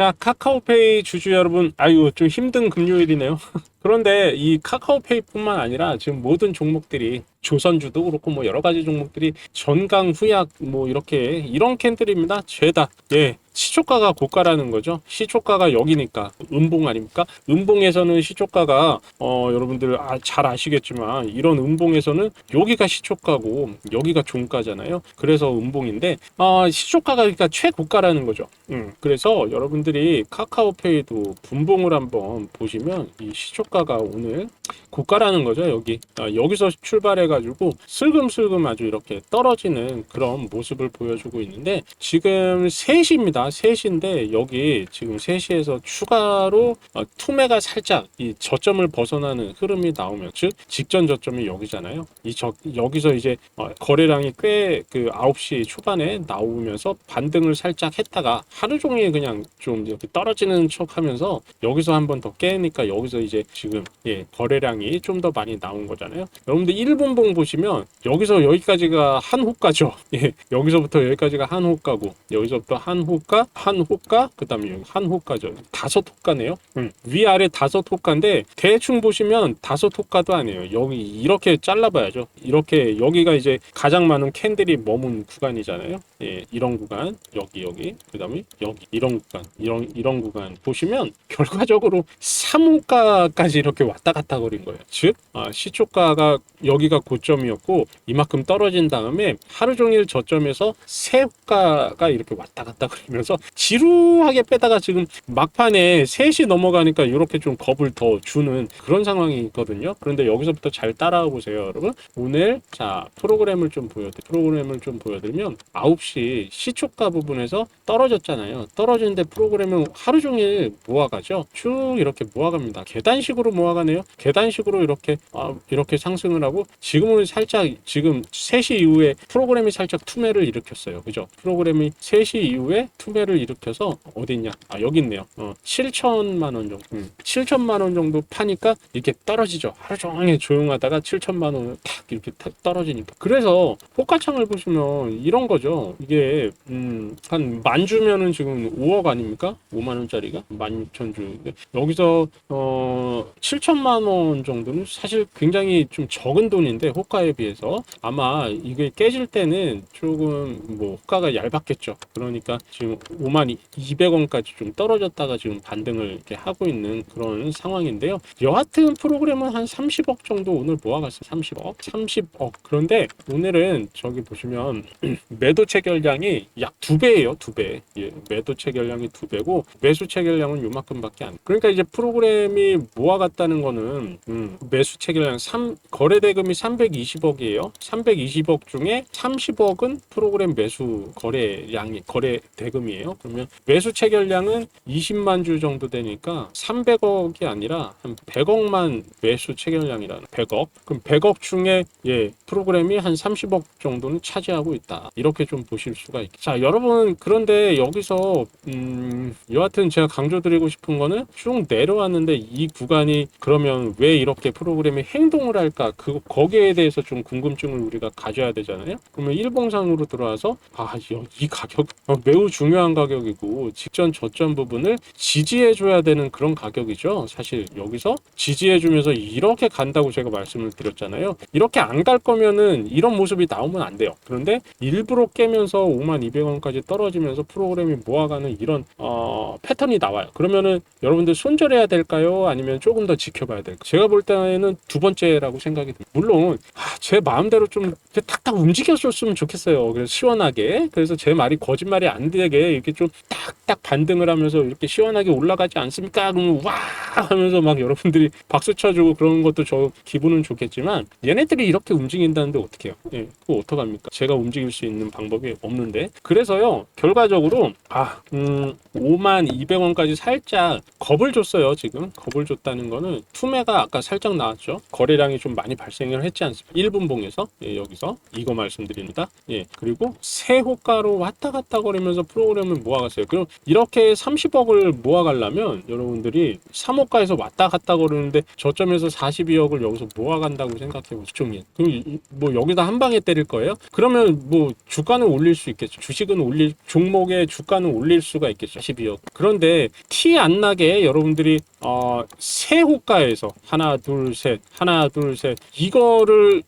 자, 카카오페이 주주 여러분, 아유, 좀 힘든 금요일이네요. 그런데 이 카카오페이뿐만 아니라 지금 모든 종목들이 조선주도 그렇고 뭐 여러 가지 종목들이 전강 후약 뭐 이렇게 이런 캔들입니다. 죄다. 예. 시초가가 고가라는 거죠. 시초가가 여기니까 음봉 아닙니까? 음봉에서는 시초가가 어 여러분들 아, 잘 아시겠지만 이런 음봉에서는 여기가 시초가고 여기가 종가잖아요. 그래서 음봉인데 아 시초가가 그러니까 최고가라는 거죠. 음, 그래서 여러분들이 카카오페이도 분봉을 한번 보시면 이 시초 가가 오늘 고가라는 거죠. 여기 아, 여기서 출발해 가지고 슬금슬금 아주 이렇게 떨어지는 그런 모습을 보여주고 있는데 지금 3시입니다. 3시인데 여기 지금 3시에서 추가로 어, 투매가 살짝 이 저점을 벗어나는 흐름이 나오면 즉 직전 저점이 여기잖아요. 이 저, 여기서 이제 어, 거래량이 꽤 그 9시 초반에 나오면서 반등을 살짝 했다가 하루 종일 그냥 좀 이렇게 떨어지는 척 하면서 여기서 한 번 더 깨니까 여기서 이제 지금 예 거래량이 좀 더 많이 나온 거잖아요. 여러분들 1분봉 보시면 여기서 여기까지가 한 호가죠. 예 여기서부터 여기까지가 한 호가고 여기서부터 한 호가 한 호가 그다음에 여기 한 호가죠. 다섯 호가네요. 음, 위아래 다섯 호가인데 대충 보시면 다섯 호가도 아니에요. 여기 이렇게 잘라봐야죠. 이렇게 여기가 이제 가장 많은 캔들이 머문 구간이잖아요. 예, 이런 구간 여기 여기 그다음에 여기 이런 구간 이런 이런 구간 보시면 결과적으로 3호가까지 이렇게 왔다 갔다 거린 거예요. 즉 아, 시초가가 여기가 고점이었고 이만큼 떨어진 다음에 하루 종일 저점에서 세 호가가 이렇게 왔다 갔다 거리면서 지루하게 빼다가 지금 막판에 3시 넘어가니까 이렇게 좀 겁을 더 주는 그런 상황이 있거든요. 그런데 여기서부터 잘 따라와 보세요, 여러분. 오늘 자 프로그램을 좀 보여드 프로그램을 좀 보여드리면 9시 시초가 부분에서 떨어졌잖아요. 떨어지는데 프로그램은 하루 종일 모아가죠. 쭉 이렇게 모아갑니다. 계단식으로 모아가네요. 계단식으로 이렇게 아, 이렇게 상승을 하고 지금은 살짝 지금 3시 이후에 프로그램이 살짝 투매를 일으켰어요. 그죠? 프로그램이 3시 이후에 투매를 일으켜서 어디 있냐? 아 여기 있네요. 어, 7천만 원 정도. 음, 7천만 원 정도 파니까 이렇게 떨어지죠. 하루 종일 조용하다가 7천만 원을 탁 이렇게 탁 떨어지니까. 그래서 호가창을 보시면 이런 거죠. 이게 음, 한 만 주면은 지금 5억 아닙니까? 5만 원짜리가 16,000주. 여기서 어 7천만 원 정도는 사실 굉장히 좀 적은 돈인데 호가에 비해서 아마 이게 깨질 때는 조금 뭐 호가가 얇았겠죠. 그러니까 지금 5만 200원까지 좀 떨어졌다가 지금 반등을 이렇게 하고 있는 그런 상황인데요. 여하튼 프로그램은 한 30억 정도 오늘 모아갔어요. 30억, 30억. 그런데 오늘은 저기 보시면 매도 체결량이 약 두 배예요. 두 배. 예, 매도 체결량이 두 배고 매수 체결량은 요만큼밖에 안. 그러니까 이제 프로그램이 모아 갔다는 거는 음, 매수 체결량 3 거래 대금이 320억이에요. 320억 중에 30억은 프로그램 매수 거래량이 거래 대금이에요. 그러면 매수 체결량은 20만 주 정도 되니까 300억이 아니라 한 100억만 매수 체결량이라는 100억. 그럼 100억 중에 예, 프로그램이 한 30억 정도는 차지하고 있다. 이렇게 좀 보실 수가 있겠죠. 자, 여러분 그런데 여기서 음, 여하튼 제가 강조드리고 싶은 거는 쭉 내려왔는데 이 구간 이 그러면 왜 이렇게 프로그램이 행동을 할까? 그 거기에 대해서 좀 궁금증을 우리가 가져야 되잖아요. 그러면 일봉상으로 들어와서 아, 이- 이 가격 어, 매우 중요한 가격이고 직전 저점 부분을 지지해 줘야 되는 그런 가격이죠. 사실 여기서 지지해 주면서 이렇게 간다고 제가 말씀을 드렸잖아요. 이렇게 안 갈 거면은 이런 모습이 나오면 안 돼요. 그런데 일부러 깨면서 5만 200원까지 떨어지면서 프로그램이 모아가는 이런 어, 패턴이 나와요. 그러면은 여러분들 손절해야 될까요? 아니면 조금 더 지켜봐야 될까요? 제가 볼 때는 두 번째라고 생각이 듭니다. 물론 아, 제 마음대로 좀 탁탁 움직여줬으면 좋겠어요. 그래서 시원하게. 그래서 제 말이 거짓말이 안 되게 이렇게 좀 딱딱 반등을 하면서 이렇게 시원하게 올라가지 않습니까? 그러면 와 하면서 막 여러분들이 박수 쳐주고 그런 것도 저 기분은 좋겠지만 얘네들이 이렇게 움직인다는데 어떻게 해요? 예, 그거 어떡합니까? 제가 움직일 수 있는 방법이 없는데. 그래서요, 결과적으로, 아, 음, 5만 200원까지 살짝 겁을 줬어요, 지금. 겁을 줬다는 거는 투매가 아까 살짝 나왔죠. 거래량이 좀 많이 발생을 했지 않습니까? 1분봉에서 예, 여기서 이거 말씀드립니다. 예, 그리고 새 호가로 왔다 갔다 거리면서 프로그램을 모아갔어요. 그럼 이렇게 30억을 모아가려면 여러분들이 3호가에서 왔다 갔다 거리는데 저점에서 42억을 여기서 모아간다고 생각해보세요. 종이. 그럼 이- 뭐 여기다 한 방에 때릴 거예요? 그러면 뭐 주가는 올릴 수 있겠죠. 주식은 올릴 종목의 주가 는 올릴 수가 있겠죠. 12억. 그런데 티 안 나게 여러분들이 어, 새 호가에서 하나 둘 셋 하나 둘 셋 이거를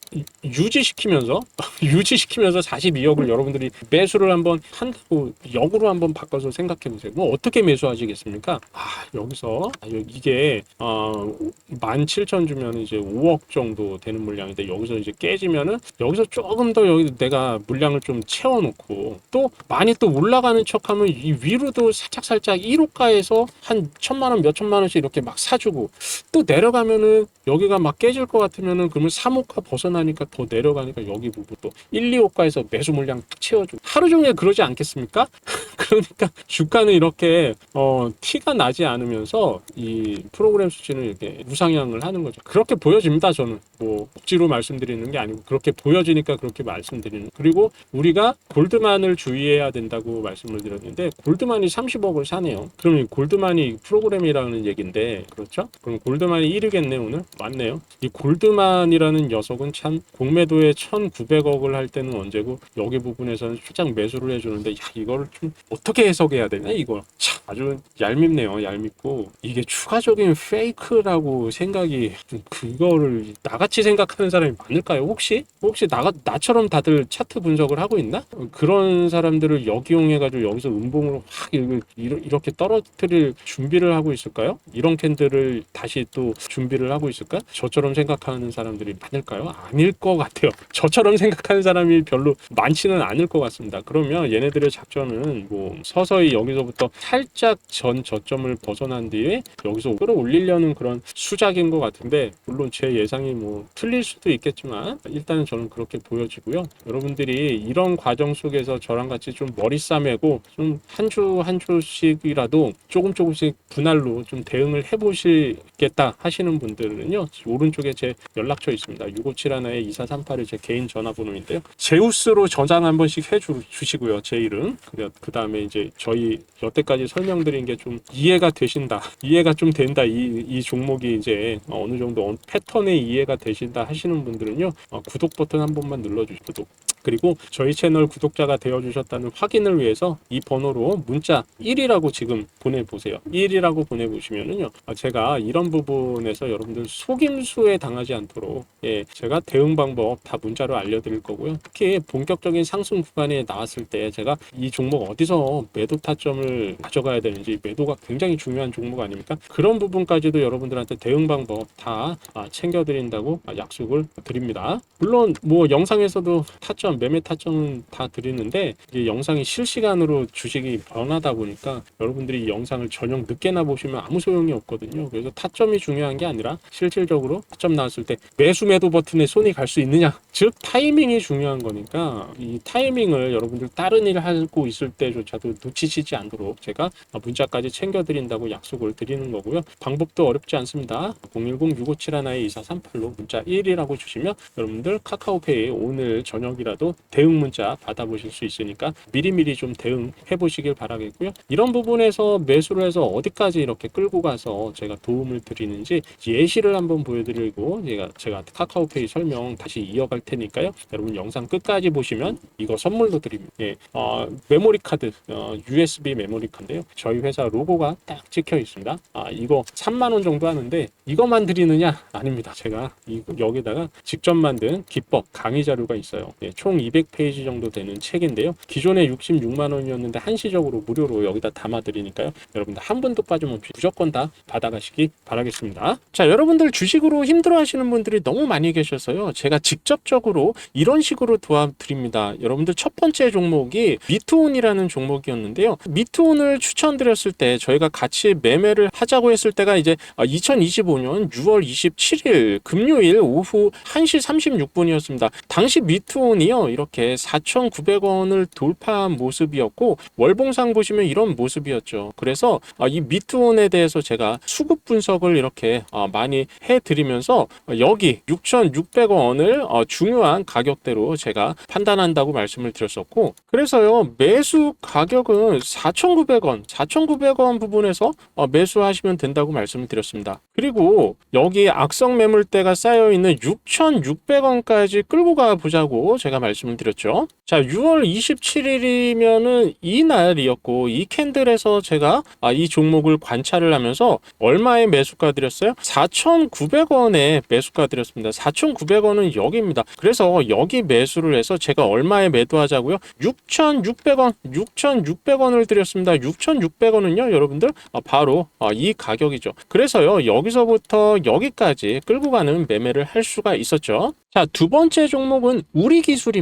유지시키면서 유지시키면서 42억을 여러분들이 매수를 한번 한다고 역으로 한번 바꿔서 생각해 보세요. 뭐 어떻게 매수하시겠습니까? 아 여기서 아, 여- 이게 어, 17,000 주면 이제 5억 정도 되는 물량인데 여기서 이제 깨지면은 여기서 조금 더 여기 내가 물량을 좀 채워 놓고 또 많이 또 올라가는 척하면 이 위로도 살짝 살짝 1호가에서 한 천만 원, 몇 천만 원씩 이렇게 막 사주고 또 내려가면은 여기가 막 깨질 것 같으면은 그러면 3호가 벗어나니까 더 내려가니까 여기 부분 또 1, 2호가에서 매수 물량 딱 채워주고 하루 종일 그러지 않겠습니까? 그러니까 주가는 이렇게 어 티가 나지 않으면서 이 프로그램 수치는 이렇게 우상향을 하는 거죠. 그렇게 보여집니다. 저는 뭐 억지로 말씀드리는 게 아니고 그렇게 보여지니까 그렇게 말씀드리는. 그리고 우리가 골드만을 주의해야 된다고 말씀을 드렸는데 골드만이 30억을 사네요. 그럼 이 골드만이 프로그램이라는 얘긴데 그렇죠? 그럼 골드만이 1위겠네 오늘 맞네요. 이 골드만이라는 녀석은 참 공매도에 1,900억을 할 때는 언제고 여기 부분에서는 살짝 매수를 해주는데 야 이거를 좀 어떻게 해석해야 되냐 이거 참 아주 얄밉네요 얄밉고 이게 추가적인 페이크라고 생각이 좀 그거를 나같이 생각하는 사람이 많을까요 혹시 혹시 나 나처럼 다들 차트 분석을 하고 있나 그런 사람들을 역이용해가지고 여기서 음봉으로 확 이렇게- 떨어뜨릴 준비를 하고 있을까요 이런 캔들을 다시 또 준비를 하고 있을까 저처럼 생각하는 사람들이 많을까요 아닐 것 같아요 저처럼 생각하는 사람이 별로 많지는 않을 것 같습니다. 그러면 얘네들의 작전은 뭐 서서히 여기서부터 살짝 전 저점을 벗어난 뒤에 여기서 끌어올리려는 그런 수작인 것 같은데 물론 제 예상이 뭐 틀릴 수도 있겠지만 일단은 저는 그렇게 보여지고요. 여러분들이 이런 과정 속에서 저랑 같이 좀 머리 싸매고 좀한 주 한 주씩이라도 조금 조금씩 분할로 좀 대응을 해보시겠다 하시는 분들은요 오른쪽에 제 연락처 있습니다. 657 하나에 2438이 제 개인 전화번호인데요. 제우스로 저장 한 번씩 해주시고요. 제 이름. 그 다음에 이제 저희 여태까지 설명드린 게 좀 이해가 되신다. 이해가 좀 된다. 이, 이 종목이 이제 어느 정도 어- 패턴의 이해가 되신다 하시는 분들은요. 어, 구독 버튼 한 번만 눌러주시고 구독. 그리고 저희 채널 구독자가 되어주셨다는 확인을 위해서 이 번호로 문자 1이라고 지금 보내보세요. 1이라고 보내보시면은요. 아, 제가 이런 부분에서 여러분들 속임수에 당하지 않도록 예, 제가 대응 방법 다 문자로 알려드릴 거고요. 특히 본격적인 상승 구간에 나왔을 때 제가 이 종목 어디서 매도 타점을 가져가야 되는지 매도가 굉장히 중요한 종목 아닙니까? 그런 부분까지도 여러분들한테 대응 방법 다 아, 챙겨드린다고 아, 약속을 드립니다. 물론 뭐 영상에서도 타점, 매매 타점은 다 드리는데 이게 영상이 실시간으로 주식이 변하다 보니까 여러분들이 이 영상을 저녁 늦게나 보시면 아무 소용이 없거든요. 그래서 타점이 중요한 게 아니라 실질적으로 타점 나왔을 때 매수 매도 버튼에 손이 갈 수 있느냐, 즉 타이밍이 중요한 거니까 이 타이밍을 여러분들 다른 일을 하고 있을 때조차도 놓치시지 않도록 제가 문자까지 챙겨드린다고 약속을 드리는 거고요. 방법도 어렵지 않습니다. 010-6571-2438로 문자 1이라고 주시면 여러분들 카카오페이 오늘 저녁이라도 대응 문자 받아보실 수 있으니까 미리미리 좀 대응해 보시길 바라겠고요. 이런 부분에서 매수를 해서 어디까지 이렇게 끌고 가서 제가 도움을 드리는지 예시를 한번 보여드리고 제가 제가 카카오페이 설명 다시 이어갈 테니까요. 여러분 영상 끝까지 보시면 이거 선물로 드립니다. 예, 어, 메모리 카드 어, USB 메모리 카드인데요. 저희 회사 로고가 딱 찍혀 있습니다. 아 이거 3만 원 정도 하는데 이것만 드리느냐? 아닙니다. 제가 이, 여기다가 직접 만든 기법 강의 자료가 있어요. 예, 총 200페이지 정도 되는 책인데요. 기존에 66만 원이었는데 한시적으로 무료로 여기다 담아드리니까요. 여러분들 한 분도 빠짐없이 무조건 다 받아가시기 바라겠습니다. 자, 여러분들 주식으로 힘들어하시는 분들이 너무 많이 계셔서요. 제가 직접적으로 이런 식으로 도와드립니다. 여러분들 첫 번째 종목이 미투온이라는 종목이었는데요. 미투온을 추천드렸을 때 저희가 같이 매매를 하자고 했을 때가 이제 2025년 6월 27일 금요일 오후 1시 36분이었습니다. 당시 미투온이요. 이렇게 4,900원을 돌파한 모습이었고 월봉상 보시면 이런 모습이었죠. 그래서 아, 이 미트온에 대해서 제가 수급 분석을 이렇게 아, 많이 해드리면서 여기 6,600원을 어, 중요한 가격대로 제가 판단한다고 말씀을 드렸었고 그래서요 매수 가격은 4,900원, 4,900원 부분에서 어, 매수하시면 된다고 말씀을 드렸습니다. 그리고 여기 악성 매물대가 쌓여 있는 6,600원까지 끌고 가 보자고 제가 말씀을 드렸죠. 자, 6월 27일이면은 이 날이었고 이 캔들에서 제가 아, 이 종목을 관찰을 하면서 얼마에 매수가 드렸어요? 4,900원에 매수가 드렸습니다. 4,900원은 여기입니다. 그래서 여기 매수를 해서 제가 얼마에 매도하자고요? 6,600원, 6,600원을 드렸습니다. 6,600원은요, 여러분들 아, 바로 아, 이 가격이죠. 그래서요, 여기서부터 여기까지 끌고 가는 매매를 할 수가 있었죠. 자, 두 번째 종목은 우리 기술입니다.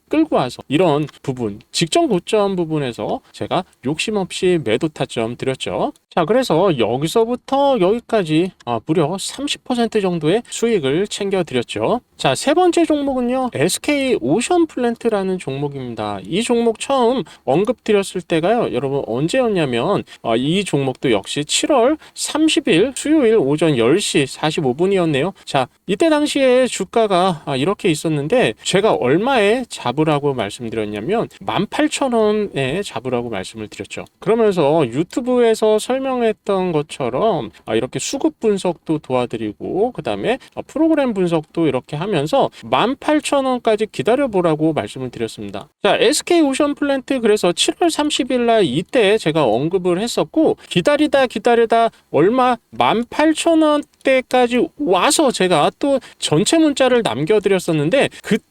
끌고 와서 이런 부분 직전 고점 부분에서 제가 욕심 없이 매도 타점 드렸죠. 자 그래서 여기서부터 여기까지 아, 무려 30% 정도의 수익을 챙겨 드렸죠. 자 세 번째 종목은요 SK 오션 플랜트라는 종목입니다. 이 종목 처음 언급 드렸을 때가요 여러분 언제였냐면 아, 이 종목도 역시 7월 30일 수요일 오전 10시 45분이었네요. 자 이때 당시에 주가가 아, 이렇게 있었는데 제가 얼마에 잡으라고 말씀드렸냐면 18,000원에 잡으라고 말씀을 드렸죠. 그러면서 유튜브에서 설명 했던 것처럼 아, 이렇게 수급 분석도 도와드리고 그 다음에 프로그램 분석도 이렇게 하면서 18,000원까지 기다려보라고 말씀을 드렸습니다. 자, SK 오션 플랜트 그래서 7월 30일 날 이때 제가 언급을 했었고 기다리다 기다리다 얼마 18,000원 때까지 와서 제가 또 전체 문자를 남겨드렸었는데 그때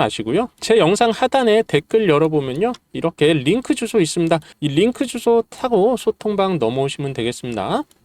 마시고요. 제 영상 하단에 댓글 열어보면요. 이렇게 링크 주소 있습니다. 이 링크 주소 타고 소통방 넘어오시면 되겠습니다.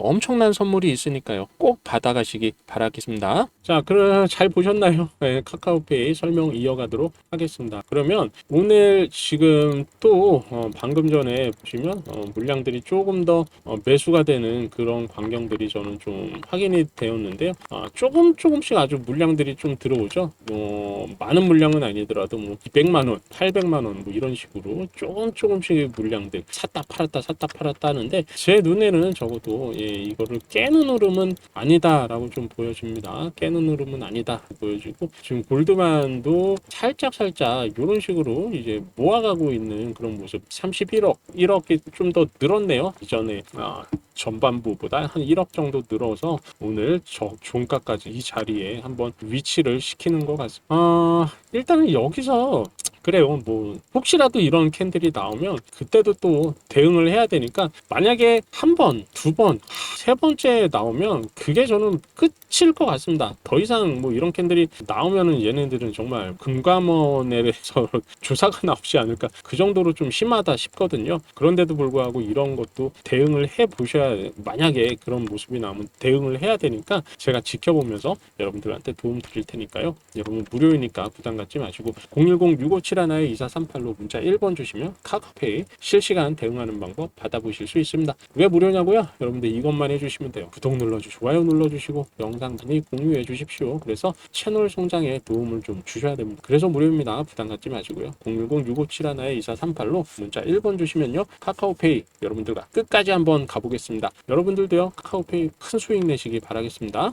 엄청난 선물이 있으니까요. 꼭 받아가시기 바라겠습니다. 자, 그럼 잘 보셨나요? 네, 카카오페이 설명 이어가도록 하겠습니다. 그러면 오늘 지금 또 어, 방금 전에 보시면 어, 물량들이 조금 더 어, 매수가 되는 그런 광경들이 저는 좀 확인이 되었는데요. 아, 조금 조금씩 아주 물량들이 좀 들어오죠. 뭐 많은 물량은 아니더라도 뭐 200만 원, 800만 원 뭐 이런 식으로 조금 조금씩 물량들 샀다 팔았다 샀다 팔았다 하는데 제 눈에는 적어도 예, 이거를 깨는 흐름은 아니다라고 좀 보여집니다. 깨는 흐름은 아니다 보여지고 지금 골드만도 살짝 살짝 이런 식으로 이제 모아가고 있는 그런 모습. 31억, 1억이 좀 더 늘었네요. 이전에 아, 전반부보다 한 1억 정도 늘어서 오늘 저 종가까지 이 자리에 한번 위치를 시키는 것 같습니다. 아, 일단은 여기서 그래요. 뭐 혹시라도 이런 캔들이 나오면 그때도 또 대응을 해야 되니까 만약에 한 번, 두 번, 세 번째 나오면 그게 저는 끝일 것 같습니다. 더 이상 뭐 이런 캔들이 나오면은 얘네들은 정말 금감원에서 조사가 나오지 않을까 그 정도로 좀 심하다 싶거든요. 그런데도 불구하고 이런 것도 대응을 해 보셔야 만약에 그런 모습이 나오면 대응을 해야 되니까 제가 지켜보면서 여러분들한테 도움 드릴 테니까요. 여러분 무료이니까 부담 갖지 마시고 010-6571-2438로 문자 1번 주시면 카카오페이 실시간 대응하는 방법 받아보실 수 있습니다. 왜 무료냐고요? 여러분들 이것만 해주시면 돼요. 구독 눌러주시고 좋아요 눌러주시고 영상 많이 공유해 주십시오. 그래서 채널 성장에 도움을 좀 주셔야 됩니다. 그래서 무료입니다. 부담 갖지 마시고요. 010-6571-2438로 문자 1번 주시면요. 카카오페이 여러분들과 끝까지 한번 가보겠습니다. 여러분들도요. 카카오페이 큰 수익 내시기 바라겠습니다.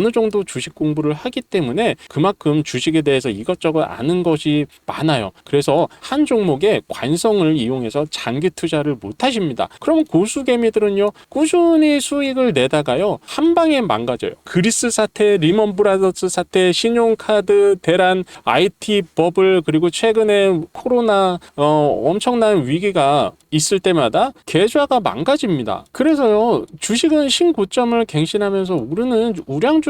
느 정도 주식 공부를 하기 때문에 그만큼 주식에 대해서 이것저것 아는 것이 많아요. 그래서 한 종목에 관성을 이용해서 장기 투자를 못 하십니다. 그럼 고수 개미들은요, 꾸준히 수익을 내다가요, 한 방에 망가져요. 그리스 사태, 리먼 브라더스 사태, 신용카드 대란, IT 버블, 그리고 최근에 코로나 어, 엄청난 위기가 있을 때마다 계좌가 망가집니다. 그래서요, 주식은 신고점을 갱신하면서 오르는 우량주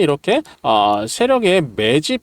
이렇게 아, 세력의 매집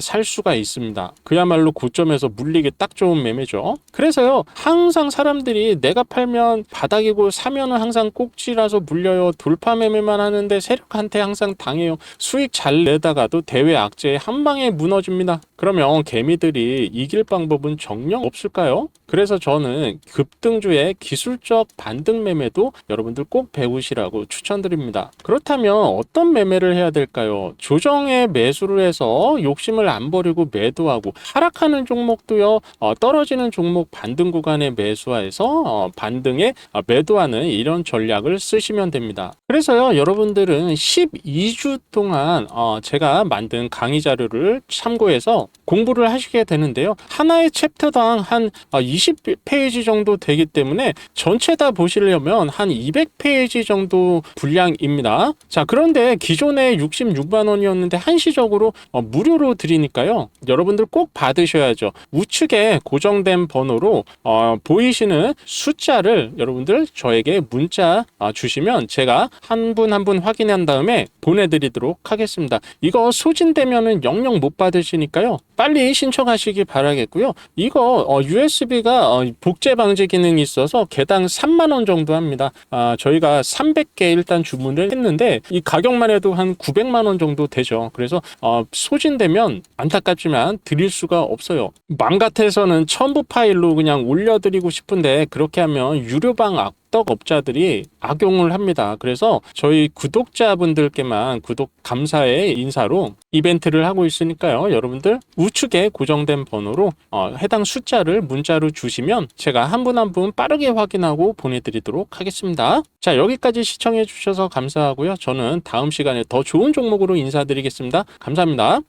살 수가 있습니다. 그야말로 고점에서 물리기 딱 좋은 매매죠. 그래서요, 항상 사람들이 내가 팔면 바닥이고 사면은 항상 꼭지라서 물려요. 돌파 매매만 하는데 세력한테 항상 당해요. 수익 잘 내다가도 대외 악재에 한 방에 무너집니다. 그러면 개미들이 이길 방법은 정녕 없을까요? 그래서 저는 급등주의 기술적 반등 매매도 여러분들 꼭 배우시라고 추천드립니다. 그렇다면 어떤 매매를 해야 될까요? 조정에 매수를 해서 욕심을 안 버리고 매도하고 하락하는 종목도요, 어, 떨어지는 종목 반등 구간에 매수해서 어, 반등에 어, 매도하는 이런 전략을 쓰시면 됩니다. 그래서요, 여러분들은 12주 동안 어, 제가 만든 강의 자료를 참고해서 공부를 하시게 되는데요. 하나의 챕터당 한 20페이지 정도 되기 때문에 전체 다 보시려면 한 200페이지 정도 분량입니다. 자, 그런데 기존에 66만 원이었는데 한시적으로 어, 무료로 드 리니까요. 여러분들 꼭 받으셔야죠. 우측에 고정된 번호로 어, 보이시는 숫자를 여러분들 저에게 문자 어, 주시면 제가 한 분 한 분 확인한 다음에 보내드리도록 하겠습니다. 이거 소진되면은 영영 못 받으시니까요. 빨리 신청하시기 바라겠고요. 이거 USB가 복제 방지 기능이 있어서 개당 3만 원 정도 합니다. 아, 저희가 300개 일단 주문을 했는데 이 가격만 해도 한 900만 원 정도 되죠. 그래서 어, 소진되면 안타깝지만 드릴 수가 없어요. 맘 같아서는 첨부 파일로 그냥 올려드리고 싶은데 그렇게 하면 유료방 악 업자들이 악용을 합니다. 그래서 저희 구독자분들께만 구독 감사의 인사로 이벤트를 하고 있으니까요. 여러분들 우측에 고정된 번호로 어, 해당 숫자를 문자로 주시면 제가 한 분 한 분 빠르게 확인하고 보내드리도록 하겠습니다. 자 여기까지 시청해 주셔서 감사하고요. 저는 다음 시간에 더 좋은 종목으로 인사드리겠습니다. 감사합니다.